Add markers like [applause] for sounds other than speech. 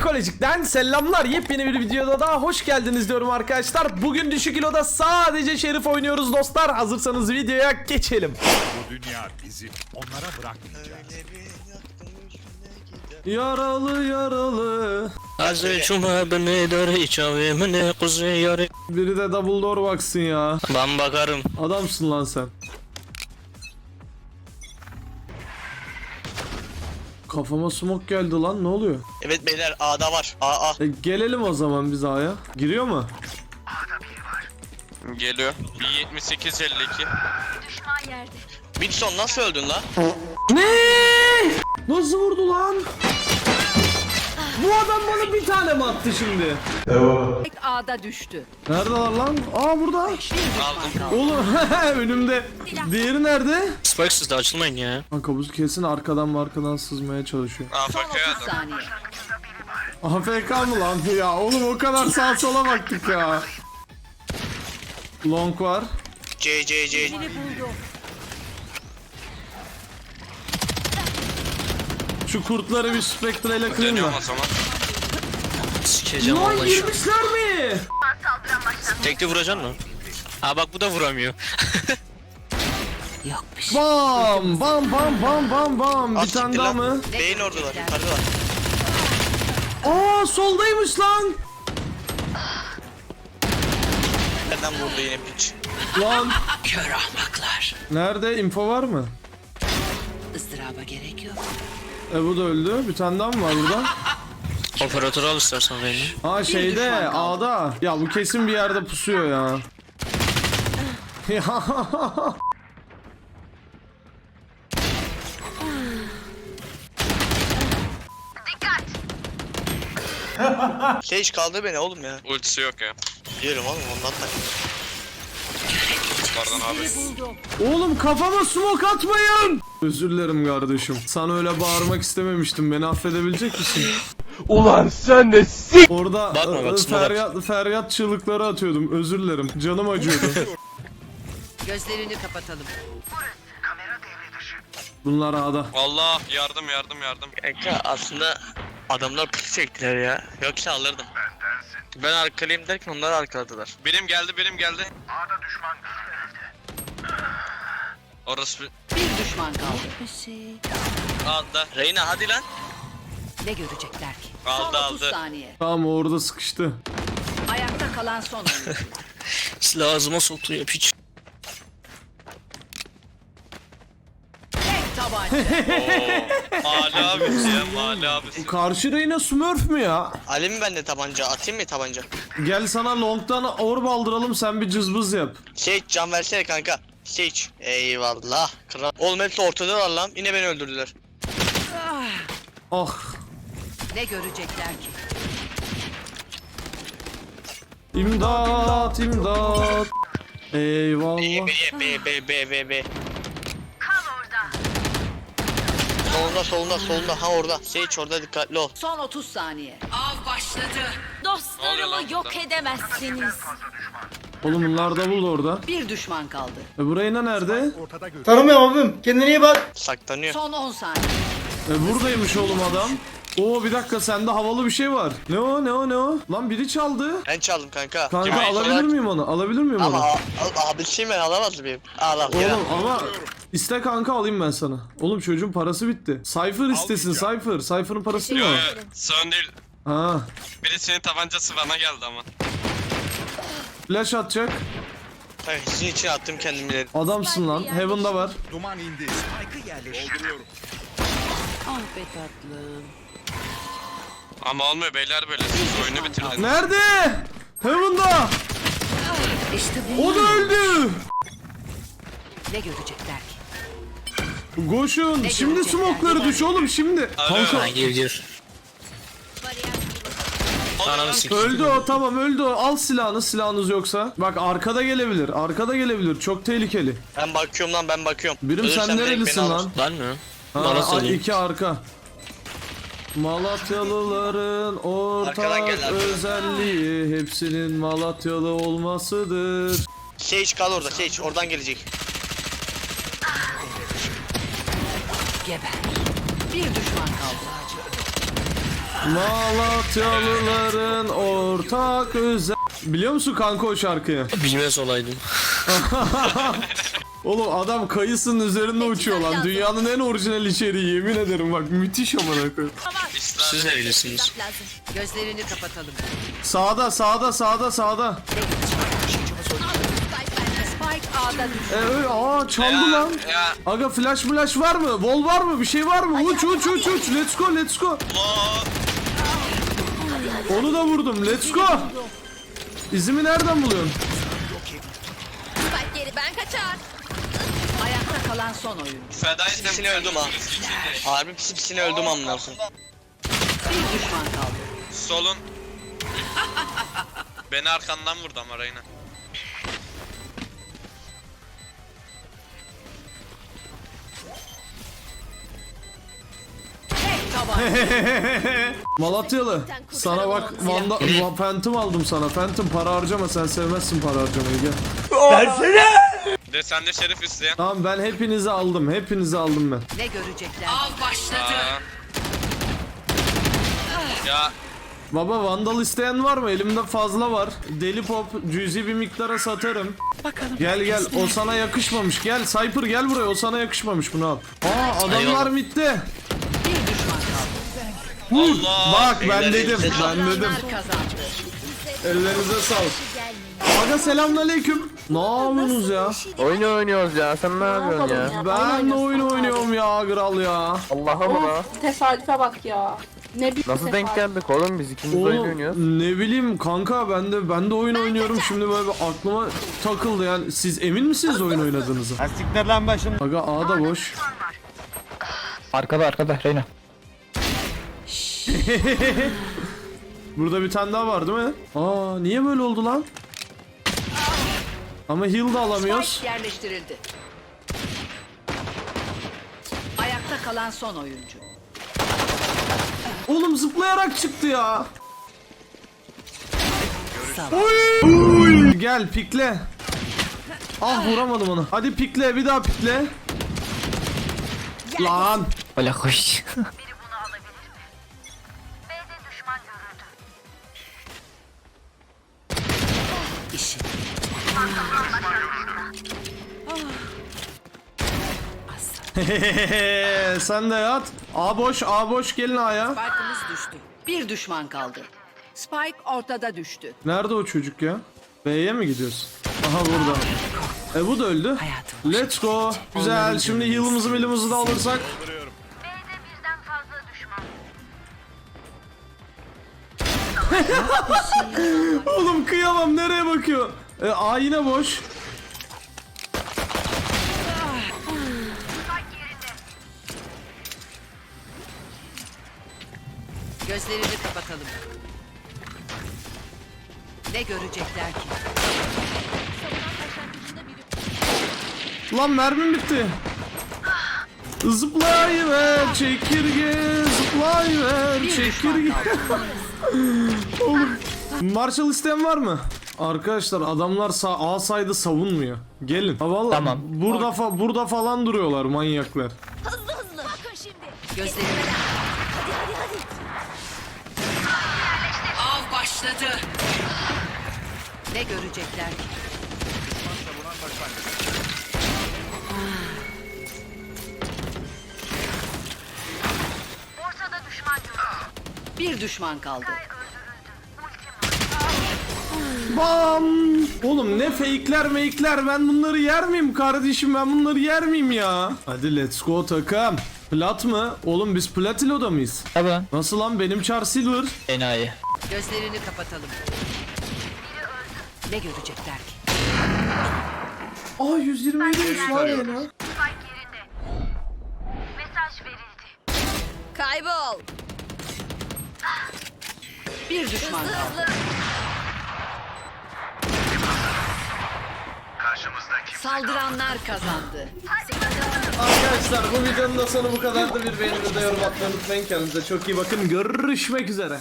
Ekolojik'ten selamlar. Yepyeni bir videoda daha hoş geldiniz diyorum arkadaşlar. Bugün düşük kiloda sadece Şerif oynuyoruz dostlar. Hazırsanız videoya geçelim. Bu dünya bizim. Onlara bırakmayacağız. Yaralı yaralı. Az cuma beni dar içavimini kuzey yarı. Biri de double door baksın ya. Ben bakarım. Adamsın lan sen. Kafama smoke geldi lan ne oluyor? Evet beyler A'da var. A A. E, gelelim o zaman biz A'ya. Giriyor mu? Geliyor. 78 52. Wilson nasıl öldün la? Ne? Nasıl vurdu lan? Bu adam bana bir tane mi attı şimdi? Tek A'da düştü. Neredeler lan? Aa burada. Oğlum [laughs] önümde. Diğeri nerede? Spike siz de açılmayın ya. Kanka bu kesin arkadan arkadan sızmaya çalışıyor. Son AFK 30 adam. saniye. AFK mı lan? Ya oğlum o kadar sağ sola baktık ya. Long var. C C C. Şu kurtları bir Spectre ile Dönüyorum da. o zaman. Sikeceğim Lan Allah şu. girmişler mi? Tekli vuracaksın mı? Aa bak bu da vuramıyor. [laughs] Bam bam bam bam bam bam. Bir tane daha mı? Beyin oradalar. Yukarıdalar. Aa soldaymış lan. Nereden vurdu yine piç? Lan. Kör ahmaklar. Nerede? Info var mı? Izdıraba gerek yok. E bu da öldü. Bir tane daha mı var burada? Operatörü al istersen beni. Ha şeyde A'da. Ya bu kesin bir yerde pusuyor ya. Ya. Sage kaldı beni oğlum ya. Ultisi yok ya. Biliyorum oğlum ondan da. Pardon abi. Oğlum kafama smoke atmayın. Özür dilerim kardeşim. Sana öyle bağırmak istememiştim. Beni affedebilecek misin? Ulan sen de sik Orada Bakma, bak, feryat, feryat çığlıkları atıyordum. Özür dilerim. Canım acıyordu. Gözlerini kapatalım. Bunlar A'da. Allah yardım yardım yardım. Kanka aslında adamlar pis çektiler ya. Yoksa alırdım. Ben arkalıyım derken onlar arkaladılar. Birim geldi birim geldi. A'da düşman Orası bir... Bir düşman kaldı. Aldı. Reyna hadi lan. Ne görecekler ki? Son Aldı 30 aldı. saniye. Tamam o orada sıkıştı. Ayakta kalan son oyuncu. [laughs] Silah ağzıma soktu ya piç. Tek tabanca. [laughs] Mali abisi ya mali abisi. Karşı Reyna Smurf mü ya? Ali mi bende tabanca? Atayım mı tabanca? Gel sana long'dan orb aldıralım sen bir cızbız yap. Sage can versene kanka. Sage. Eyvallah. Kral. Oğlum hepsi ortadalar lan. Yine beni öldürdüler. Ah. ne görecekler ki? İmdat imdat. Eyvallah. B B B B B B. Solunda solunda solunda ha orada. Sage orada dikkatli ol. Son 30 saniye. Av başladı. Dostlarımı yok edemezsiniz. Oğlum bunlar da buldu orada. Bir düşman kaldı. E bu Reyna nerede? Tanımıyorum abim. Kendine iyi bak. Saklanıyor. Son 10 saniye. E buradaymış oğlum adam. Oo bir dakika sende havalı bir şey var. Ne o ne o ne o? Lan biri çaldı. Ben çaldım kanka. Kanka Kim alabilir olarak- miyim onu? Alabilir miyim Ama onu? a- a- abisiyim ben alamaz mıyım? Al al gel al. Oğlum ama iste kanka alayım ben sana. Oğlum çocuğun parası bitti. Cypher istesin Cypher. Cypher'ın parası mı Yo var? yo sorun değil. Ha. Birisinin tabancası bana geldi ama. Flash atacak. Hayır, sizin için attım kendimi dedim. Adamsın lan. Heaven'da var. Duman indi. Spike'ı yerleştiriyorum. Ah be tatlım. Ama olmuyor beyler böyle siz oyunu bitirdiniz. Nerede? Heaven'da. İşte bu. O da öldü. Ne görecekler ki? Koşun. Şimdi görecekler? smoke'ları düş oğlum şimdi. Kanka Ha gir gir. Ananı sikeyim. öldü o tamam öldü o. Al silahını silahınız yoksa. Bak arkada gelebilir. Arkada gelebilir. Çok tehlikeli. Ben bakıyorum lan ben bakıyorum. Birim Ölürsem sen direkt nerelisin beni lan? Ben mi? Ha, Bana söyleyeyim. iki arka. Malatyalıların Arkadan ortak gel, arkadan. özelliği hepsinin Malatyalı olmasıdır. Sage kal orada Sage oradan gelecek. Geber. Bir düşman kaldı. Malatyalıların ortak özel... Biliyor musun kanka o şarkıyı? Bilmez olaydım. [laughs] Oğlum adam kayısının üzerinde uçuyor lan. Dünyanın en orijinal içeriği yemin ederim bak müthiş amına koyayım. Siz ne bilirsiniz? Gözlerini kapatalım. Sağda sağda sağda sağda. E, öyle, aa çaldı lan. Ya Aga flash flash var mı? Wall var mı? Bir şey var mı? Uç uç uç uç. Let's go let's go. Onu da vurdum. Let's go. İzimi nereden buluyorsun? Ayakta kalan son oyuncu. feda ettim. Pisini öldüm ha. Harbi pisi pisini öldüm amına koyayım. Bir düşman kaldı. Solun. [laughs] Beni arkandan vurdu ama Reyna. [laughs] Malatyalı. Sana bak Vanda Va- Phantom aldım sana. Phantom para harcama sen sevmezsin para harcamayı gel. De sen de şerif isteyen. Tamam ben hepinizi aldım. Hepinizi aldım ben. ne görecekler? Av başladı. Aa. Ya Baba Vandal isteyen var mı? Elimde fazla var. Deli pop cüzi bir miktara satarım. Bakalım. Gel gel o sana yakışmamış. Gel Cypher gel buraya o sana yakışmamış bunu al. Aa adamlar mitte. Bir. Allah. Bak ben dedim ben dedim. Kazandı. Ellerinize sağlık. Aga selamünaleyküm. Ne yapıyorsunuz ya? Oyun oynuyoruz ya sen ne yapıyorsun ya? Ben de oyun oynuyorum ya kral ya. Allah'a mı? Tesadüfe bak ya. Ne bir Nasıl denk geldik oğlum biz ikimiz oyun Oğlum oynuyoruz. ne bileyim kanka ben de ben de oyun oynuyorum şimdi böyle bir aklıma takıldı yani siz emin misiniz oyun oynadığınızı? Lastikler lan başım. Aga A da boş. Arkada arkada Reyna. [laughs] Burada bir tane daha var değil mi? Aa niye böyle oldu lan? Ama heal da alamıyoruz. Spike yerleştirildi. Ayakta kalan son oyuncu. Oğlum zıplayarak çıktı ya. Oy! Gel pikle. Ah vuramadım onu. Hadi pikle bir daha pikle. Lan. Öyle hoş. [laughs] Sen de yat. A boş, A boş gelin A'ya. Spike'ımız düştü. Bir düşman kaldı. Spike ortada düştü. Nerede o çocuk ya? B'ye mi gidiyorsun? Aha burada. E bu da öldü. Let's go. Güzel. Şimdi heal'ımızı milimizi de alırsak. [laughs] Oğlum kıyamam nereye bakıyor? E, A yine boş. Gözlerini kapatalım. Ne görecekler ki? Lan mermim bitti. Zıplayıver çekirge zıplayıver çekirge. [laughs] Oğlum Marshall isteyen var mı? Arkadaşlar adamlar sağ A saydı savunmuyor. Gelin. Ha vallahi Tamam. burada fa- burada falan duruyorlar manyaklar. Gözlerini Av başladı. ne görecekler ki? Bir düşman kaldı. Bam! Oğlum ne fake'ler make'ler ben bunları yer miyim kardeşim ben bunları yer miyim ya? Hadi let's go takım. Plat mı? Oğlum biz Platilo'da mıyız? Tabi. Nasıl lan benim Char Silver? Enayi. Gözlerini kapatalım. Ne görecekler ki? Aa 127 var ya lan. Kaybol. Bir düşman kaldı. Saldıranlar kazandı. Arkadaşlar bu videonun da sonu bu kadardı. Bir beğeni de yorum atmayı unutmayın. Kendinize çok iyi bakın. Görüşmek üzere.